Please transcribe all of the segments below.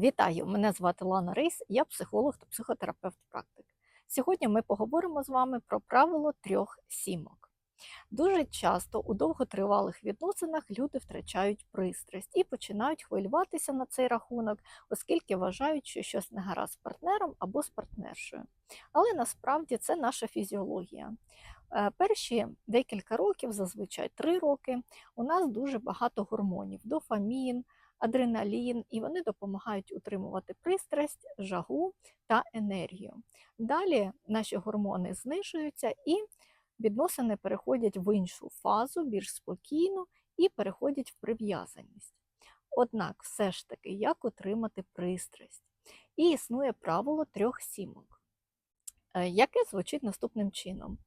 Вітаю! Мене звати Лана Рейс, я психолог та психотерапевт практик. Сьогодні ми поговоримо з вами про правило трьох сімок. Дуже часто у довготривалих відносинах люди втрачають пристрасть і починають хвилюватися на цей рахунок, оскільки вважають, що щось не гаразд з партнером або з партнершою. Але насправді це наша фізіологія. Е, Перші декілька років, зазвичай три роки, у нас дуже багато гормонів: дофамін, адреналін, і вони допомагають утримувати пристрасть, жагу та енергію. Далі наші гормони знижуються і відносини переходять в іншу фазу, більш спокійну, і переходять в прив'язаність. Однак, все ж таки, як отримати пристрасть? І існує правило трьох сімок, е, яке звучить наступним чином.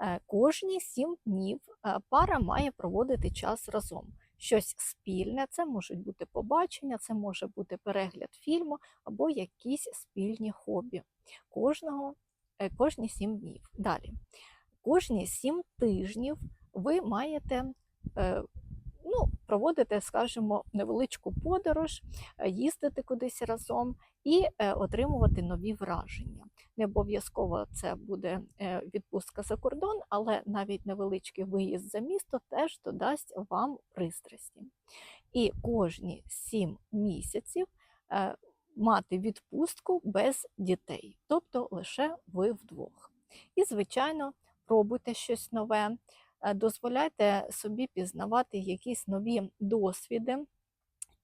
Е, Кожні сім днів е, пара має проводити час разом щось спільне. Це можуть бути побачення, це може бути перегляд фільму або якісь спільні хобі. Кожного, е, кожні сім днів. Далі. Кожні сім тижнів ви маєте е, ну, проводити, скажімо, невеличку подорож, е, їздити кудись разом і отримувати нові враження. Не обов'язково це буде е, відпустка за кордон, але навіть невеличкий виїзд за місто теж додасть вам пристрасті. І кожні 7 місяців е, мати відпустку без дітей, тобто лише ви вдвох. І, звичайно, пробуйте щось нове, е, дозволяйте собі пізнавати якісь нові досвіди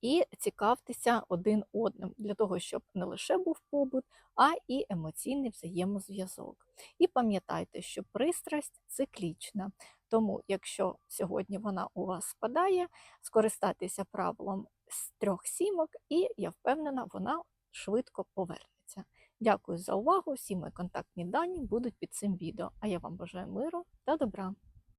і цікавтеся один одним для того, щоб не лише був побут, а і емоційний взаємозв'язок. І пам'ятайте, що пристрасть циклічна. Тому, якщо сьогодні вона у вас спадає, скористайтеся правилом з трьох сімок, і я впевнена, вона швидко повернеться. Дякую за увагу. Всі мої контактні дані будуть під цим відео. А я вам бажаю миру та добра.